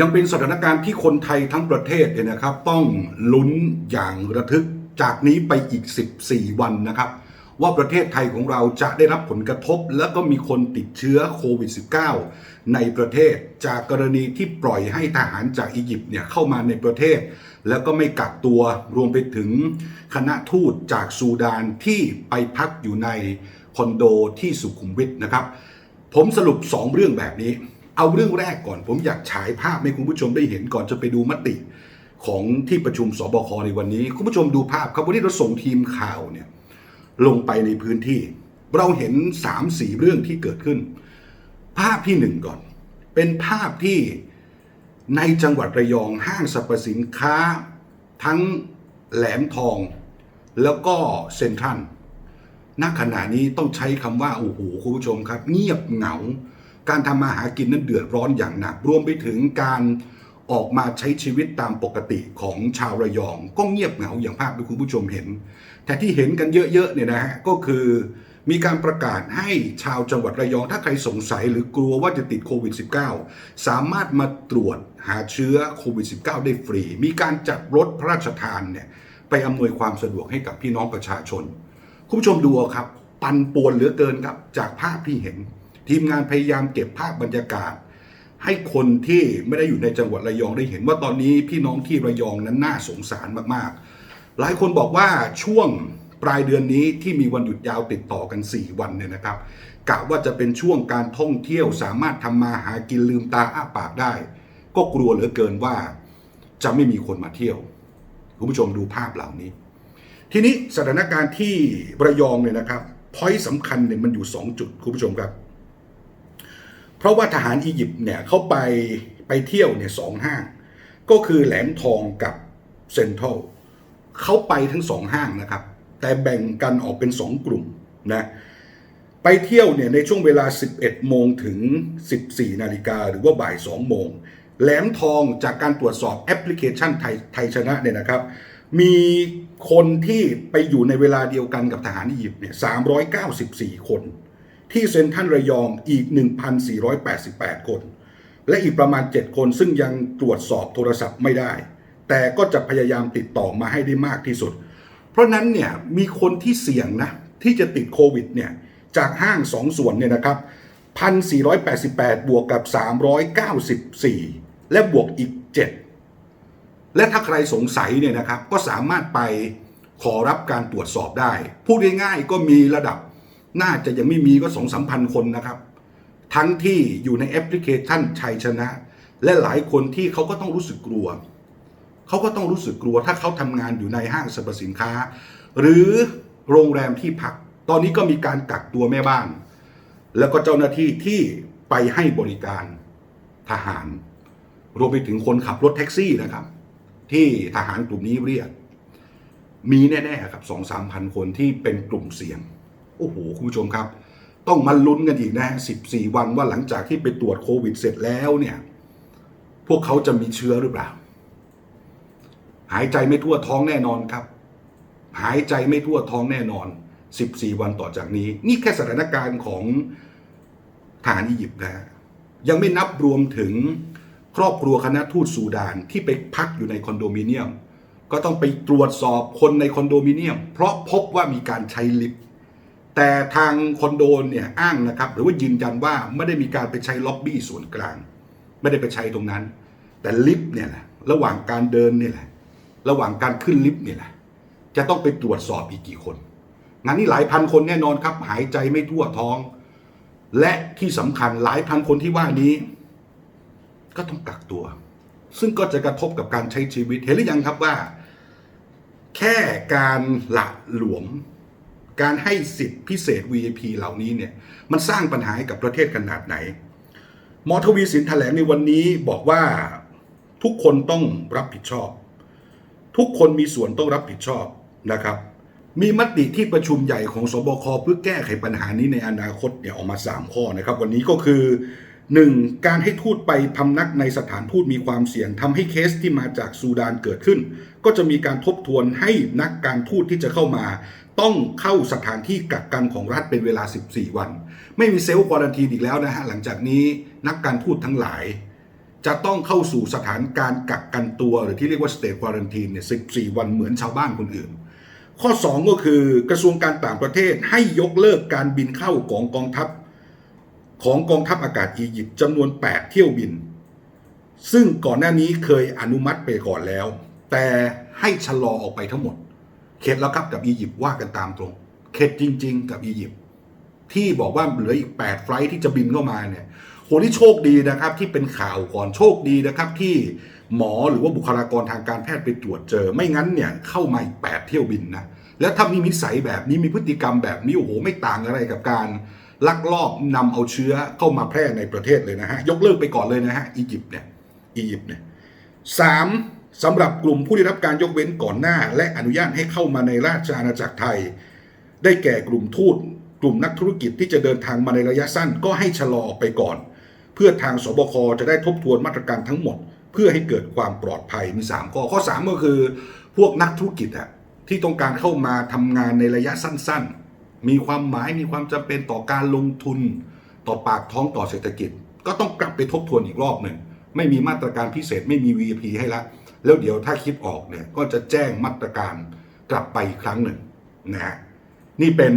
ยังเป็นสถานการณ์ที่คนไทยทั้งประเทศเนี่ยนะครับ ต้องลุ้นอย่างระทึกจากนี้ไปอีก 14 วันนะครับ ว่าประเทศไทยของเราจะได้รับผลกระทบ และก็มีคนติดเชื้อโควิด -19 ในประเทศจากกรณีที่ปล่อยให้ทหารจากอียิปต์เนี่ยเข้ามาในประเทศ แล้วก็ไม่กักตัวรวมไปถึงคณะทูตจากซูดานที่ไปพักอยู่ในคอนโดที่สุขุมวิทนะครับ ผมสรุป 2 เรื่องแบบนี้ เอาเรื่องแรกก่อน ผมอยากฉายภาพให้คุณผู้ชมได้เห็นก่อนจะไปดูมติของที่ประชุมสบคในวันนี้ คุณผู้ชมดูภาพครับวันนี้เราส่งทีมข่าวเนี่ยลงไปในพื้นที่ เราเห็น3ามสี่เรื่องที่เกิดขึ้น ภาพที่หนึ่งก่อน เป็นภาพที่ในจังหวัดระยองห้างสรรพสินค้า ทั้งแหลมทอง แล้วก็เซ็นทรัลณขณะนี้ต้องใช้คำว่า โอ้โหคุณผู้ชมครับ เงียบเหงา การทำมาหากินนั้นเดือดร้อนอย่างหนัก รวมไปถึงการออกมาใช้ชีวิตตามปกติของชาวระยอง ก็เงียบเหงาอย่างภาพที่คุณผู้ชมเห็น แต่ที่เห็นกันเยอะๆเนี่ยนะฮะก็คือมีการประกาศให้ชาวจังหวัดระยอง ถ้าใครสงสัยหรือกลัวว่าจะติดโควิด -19 สามารถมาตรวจหาเชื้อโควิด -19 ได้ฟรี มีการจัดรถพระราชทานเนี่ยไปอำนวยความสะดวกให้กับพี่น้องประชาชน คุณผู้ชมดูเอาครับ ปันป่วนเหลือเกินครับจากภาพที่เห็น ทีมงานพยายามเก็บภาพบรรยากาศ ให้คนที่ไม่ได้อยู่ในจังหวัดระยองได้เห็นว่าตอนนี้พี่น้องที่ระยองนั้นน่าสงสารมากๆ หลายคนบอกว่าช่วงปลายเดือนนี้ที่มีวันหยุดยาวติดต่อกัน 4 วันเนี่ยนะครับกะว่าจะเป็นช่วงการท่องเที่ยวสามารถทำมาหากินลืมตาอ้าปากได้ ก็กลัวเหลือเกินว่าจะไม่มีคนมาเที่ยวคุณผู้ชมดูภาพเหล่านี้ ทีนี้สถานการณ์ที่ระยองเนี่ยนะครับพอยต์สำคัญเนี่ยมันอยู่ 2 จุดคุณผู้ชมครับ เพราะว่าทหารอียิปต์เนี่ยเขาไปไปเที่ยวเนี่ยสองห้าง ก็คือแหลมทองกับเซ็นทรัลเขาไปทั้งสองห้างนะครับ แต่แบ่งกันออกเป็น2กลุ่มนะไปเที่ยวเนี่ยในช่วงเวลา 11 โมงถึง 14 นาฬิกาหรือว่าบ่าย 2 โมง แหลมทองจากการตรวจสอบแอปพลิเคชันไทยไทยชนะเนี่ยนะครับ มีคนที่ไปอยู่ในเวลาเดียวกันกับทหารอียิปต์เนี่ย394 คน ที่เซ็นทรัลระยองอีก 1,488 คน และอีกประมาณ 7 คนซึ่งยังตรวจสอบโทรศัพท์ไม่ได้ แต่ก็จะพยายามติดต่อมาให้ได้มากที่สุด เพราะนั้นเนี่ยมีคนที่เสี่ยงนะที่จะติดโควิดเนี่ยจากห้าง 2 ส่วนเนี่ยนะครับ 1,488 บวกกับ 394 และบวกอีก 7 และถ้าใครสงสัยเนี่ยนะครับก็สามารถไปขอรับการตรวจสอบได้ พูดง่ายๆก็มีระดับ น่าจะยังไม่มีก็สองสามพันคนนะครับ ทั้งที่อยู่ในแอปพลิเคชันชัยชนะ และหลายคนที่เขาก็ต้องรู้สึกกลัว เขาก็ต้องรู้สึกกลัว ถ้าเขาทำงานอยู่ในห้างสรรพสินค้า หรือโรงแรมที่พัก ตอนนี้ก็มีการกักตัวแม่บ้าน แล้วก็เจ้าหน้าที่ที่ไปให้บริการทหาร รวมไปถึงคนขับรถแท็กซี่นะครับ ที่ทหารกลุ่มนี้เรียก มีแน่ ๆ ครับสองสามพันคนที่เป็นกลุ่มเสี่ยง โอ้โหคุณผู้ชมครับ ต้องมาลุ้นกันอีกนะสิบสี่วันว่าหลังจากที่ไปตรวจโควิดเสร็จแล้วเนี่ย พวกเขาจะมีเชื้อหรือเปล่า หายใจไม่ทั่วท้องแน่นอนครับ หายใจไม่ทั่วท้องแน่นอน 14 วันต่อจากนี้ นี่แค่สถานการณ์ของทหารอียิปต์นะฮะยังไม่นับรวมถึงครอบครัวคณะทูตซูดานที่ไปพักอยู่ในคอนโดมิเนียม ก็ต้องไปตรวจสอบคนในคอนโดมิเนียม เพราะพบว่ามีการใช้ลิฟต์ แต่ทางคอนโดเนี่ยอ้างนะครับ หรือว่ายืนยันว่าไม่ได้มีการไปใช้ล็อบบี้ส่วนกลาง ไม่ได้ไปใช้ตรงนั้น แต่ลิฟต์เนี่ยแหละระหว่างการเดินเนี่ยแหละ ระหว่างการขึ้นลิฟต์เนี่ยแหละ จะต้องไปตรวจสอบอีกกี่คนงานนี้หลายพันคนแน่นอนครับ หายใจไม่ทั่วท้อง และที่สำคัญหลายพันคนที่ว่านี้ ก็ต้องกักตัว ซึ่งก็จะกระทบกับการใช้ชีวิตเห็นหรือยังครับว่า แค่การหละหลวม การให้สิทธิพิเศษ VIP เหล่านี้เนี่ยมันสร้างปัญหาให้กับประเทศขนาดไหน หมอทวีสินแถลงในวันนี้บอกว่าทุกคนต้องรับผิดชอบ ทุกคนมีส่วนต้องรับผิดชอบนะครับ มีมติที่ประชุมใหญ่ของสบคเพื่อแก้ไขปัญหานี้ในอนาคตเนี่ยออกมา 3 ข้อนะครับ วันนี้ก็คือ 1. การให้ทูตไปพำนักในสถานทูตมีความเสี่ยงทำให้เคสที่มาจากซูดานเกิดขึ้น ก็จะมีการทบทวนให้นักการทูตที่จะเข้ามา ต้องเข้าสถานที่กักกันของรัฐเป็นเวลา 14 วัน ไม่มีเซลล์ควอนทีนอีกแล้วนะฮะหลังจากนี้นักการทูตทั้งหลาย จะต้องเข้าสู่สถานการกักกันตัว หรือที่เรียกว่า state quarantine เนี่ย14 วันเหมือนชาวบ้านคนอื่น ข้อ 2 ก็คือกระทรวงการต่างประเทศให้ยกเลิกการบินเข้าของกองทัพของกองทัพอากาศอียิปต์จำนวน 8 เที่ยวบิน ซึ่งก่อนหน้านี้เคยอนุมัติไปก่อนแล้ว แต่ให้ชะลอออกไปทั้งหมด เข็ดแล้วครับกับอียิปต์ว่ากันตามตรงเข็ดจริง ๆ กับอียิปต์ที่บอกว่าเหลืออีก 8 ไฟล์ที่จะบินเข้ามาเนี่ยโหนี่โชคดีนะครับที่เป็นข่าวก่อนโชคดีนะครับที่หมอหรือว่าบุคลากรทางการแพทย์ไปตรวจเจอ ไม่งั้นเนี่ยเข้ามาอีก 8 เที่ยวบินนะแล้วถ้ามีนิสัยแบบนี้มีพฤติกรรมแบบนี้โอ้โหไม่ต่างอะไรกับการลักลอบนำเอาเชื้อเข้ามาแพร่ในประเทศเลยนะฮะยกเลิกไปก่อนเลยนะฮะอียิปต์เนี่ยอียิปต์เนี่ยสาม สำหรับกลุ่มผู้ได้รับการยกเว้นก่อนหน้า และอนุญาตให้เข้ามาในราชอาณาจักรไทย ได้แก่กลุ่มทูตกลุ่มนักธุรกิจที่จะเดินทางมาในระยะสั้นก็ให้ชะลอออกไปก่อน เพื่อทางสบคจะได้ทบทวนมาตรการทั้งหมด เพื่อให้เกิดความปลอดภัยมี 3 ข้อ ข้อ 3 ก็คือพวกนักธุรกิจอะที่ต้องการเข้ามาทำงานในระยะสั้นๆ มีความหมายมีความจำเป็นต่อการลงทุน ต่อปากท้องต่อเศรษฐกิจ ก็ต้องกลับไปทบทวนอีกรอบหนึ่งไม่มีมาตรการพิเศษไม่มี VIP ให้ละ แล้วเดี๋ยวถ้าคิดออกเนี่ยก็จะแจ้งมาตรการกลับไปอีกครั้งหนึ่งนะฮะนี่เป็น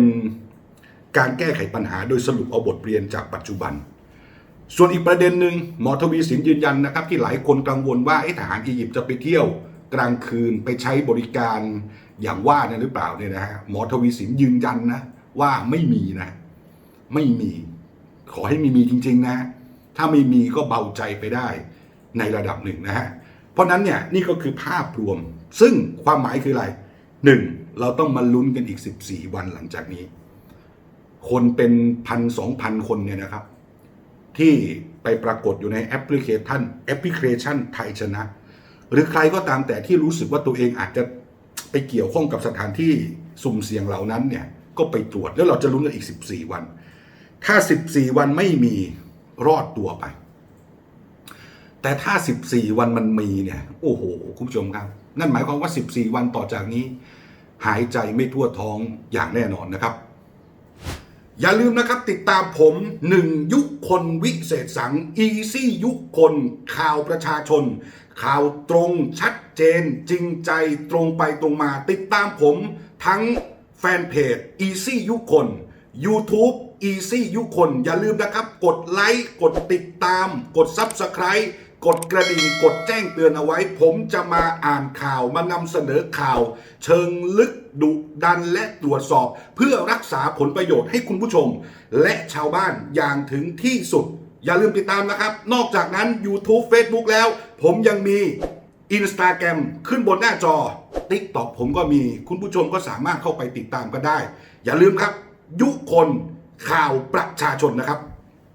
การแก้ไขปัญหาโดยสรุปเอาบทเรียนจากปัจจุบัน ส่วนอีกประเด็นหนึ่งหมอทวีสินยืนยันนะครับ ที่หลายคนกังวลว่าไอ้ทหารอียิปต์จะไปเที่ยวกลางคืนไปใช้บริการอย่างว่าเนี่ยหรือเปล่าเนี่ยนะฮะหมอทวีสินยืนยันนะว่าไม่มีนะ ไม่มี ขอให้มีมีจริง ๆ นะ ถ้าไม่มีก็เบาใจไปได้ในระดับหนึ่งนะฮะ ราะนั้นเนี่ยนี่ก็คือภาพรวม ซึ่งความหมายคืออะไรหนึ่งเราต้องมาลุ้นกันอีก 14 วันหลังจากนี้ คนเป็นพันสองพันคนเนี่ยนะครับ ที่ไปปรากฏอยู่ในแอปพลิเคชันแอปพลิเคชันไทยชนะ หรือใครก็ตามแต่ที่รู้สึกว่าตัวเองอาจจะไปเกี่ยวข้องกับสถานที่สุ่มเสี่ยงเหล่านั้นเนี่ยก็ไปตรวจแล้วเราจะลุ้นกันอีก 14 วัน ถ้า 14 วันไม่มีรอดตัวไป แต่ถ้า 14 วันมันมีเนี่ย โอ้โห คุณผู้ชมครับ นั่นหมายความว่า 14 วันต่อจากนี้ หายใจไม่ทั่วท้องอย่างแน่นอนนะครับ อย่าลืมนะครับติดตามผมหนึ่งยุคคนวิเศษสังอีซี่ยุคคนข่าวประชาชน ข่าวตรงชัดเจน จริงใจตรงไปตรงมา ติดตามผมทั้งแฟนเพจ Easy ยุคคน YouTube Easy ยุคคน อย่าลืมนะครับ กดไลค์ กดติดตาม กด Subscribe กดกระดิ่งกดแจ้งเตือนเอาไว้ ผมจะมาอ่านข่าวมานำเสนอข่าว เชิงลึกดุดันและตรวจสอบ เพื่อรักษาผลประโยชน์ให้คุณผู้ชม และชาวบ้านอย่างถึงที่สุด อย่าลืมติดตามนะครับ นอกจากนั้น YouTube Facebook แล้ว ผมยังมี Instagram ขึ้นบนหน้าจอ TikTok ผมก็มีคุณผู้ชมก็สามารถเข้าไปติดตามก็ได้ อย่าลืมครับ ยุคนข่าวประชาชนนะครับ